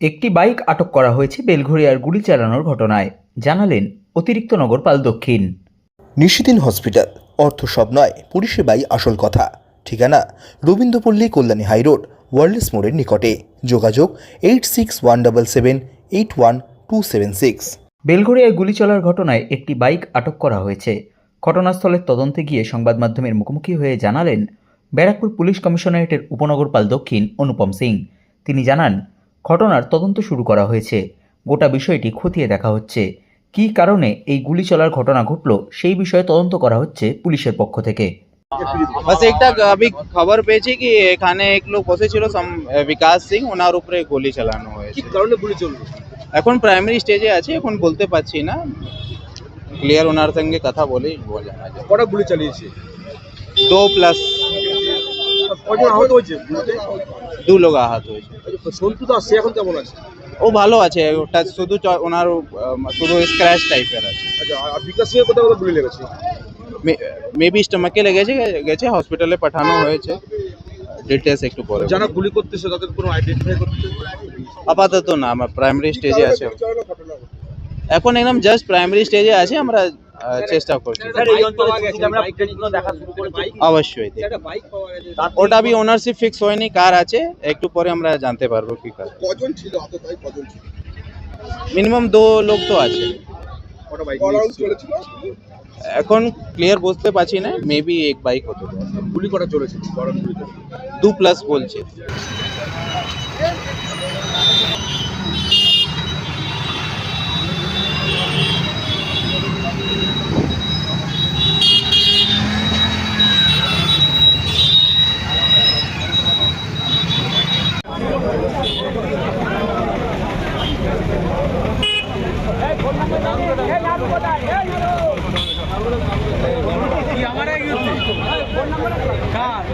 একটি বাইক আটক করা হয়েছে বেলঘরিয়ার গুলি চালানোর ঘটনায়। জানালেন অতিরিক্ত নগরপাল দক্ষিণ। নিশিদিন হসপিটাল। অর্থ সব নয় পরিষেবাই আসল কথা। ঠিকানা রবীন্দ্রপল্লী কল্যাণী হাইরোড ওয়ার্ল্ডস মোড়ের নিকটে। যোগাযোগ eight six one double seven eight one two seven six. বেলঘরিয়ায় গুলি চলার ঘটনায় একটি বাইক আটক করা হয়েছে। ঘটনাস্থলের তদন্তে গিয়ে সংবাদ মাধ্যমের মুখোমুখি হয়ে জানালেন ব্যারাকপুর পুলিশ কমিশনারেটের উপনগরপাল দক্ষিণ অনুপম সিং। তিনি জানান ঘটনার তদন্ত শুরু করা হয়েছে। গোটা বিষয়টি খতিয়ে দেখা হচ্ছে। কী কারণে এই গুলি চলার ঘটনা ঘটল সেই বিষয়ে তদন্ত করা হচ্ছে পুলিশের পক্ষ থেকে। বাস একটা আমি খবর পেয়েছি কি এখানে এক লোক বসেছিল সম- বিকাশ সিং ওনার উপরে গুলি চালানো কি হয়েছে কারণে গুলি চলল এখন প্রাইমারি স্টেজে আছে এখন বলতে পারছি না ক্লিয়ার ওনার সঙ্গে কথা বলে বলা কটা গুলি চালিয়েছে দো প্লাস কজন আহত হয়েছে? দু লোক আহত হয়েছে। সন্তু দাস সে এখন কেমন আছে? ও ভালো আছে ওটা শুধু ওনার শুধু স্ক্র্যাচ টাইপের আছে। আচ্ছা আর বিকাশ লেগেছে মেবি স্টমাকে লেগেছে গেছে হসপিটালে পাঠানো হয়েছে। ডিটেলস একটু পরে যারা গুলি করতেছে তাদের কোনো আইডেন্টিফাই করতে আপাতত না আমার প্রাইমারি স্টেজে আছে। এখন একদম জাস্ট প্রাইমারি স্টেজে আছে আমরা চেষ্টা করছি। অবশ্যই। ওটা বি ওনারশিপ ফিক্স হয়নি কার আছে একটু পরে আমরা জানতে পারব কি কার। মিনিমাম দো লোক তো আছে। এখন ক্লিয়ার বুঝতে পারছি না মেবি এক বাইক হতে পারে। গুলি করা চলেছিল। দু প্লাস বলছে।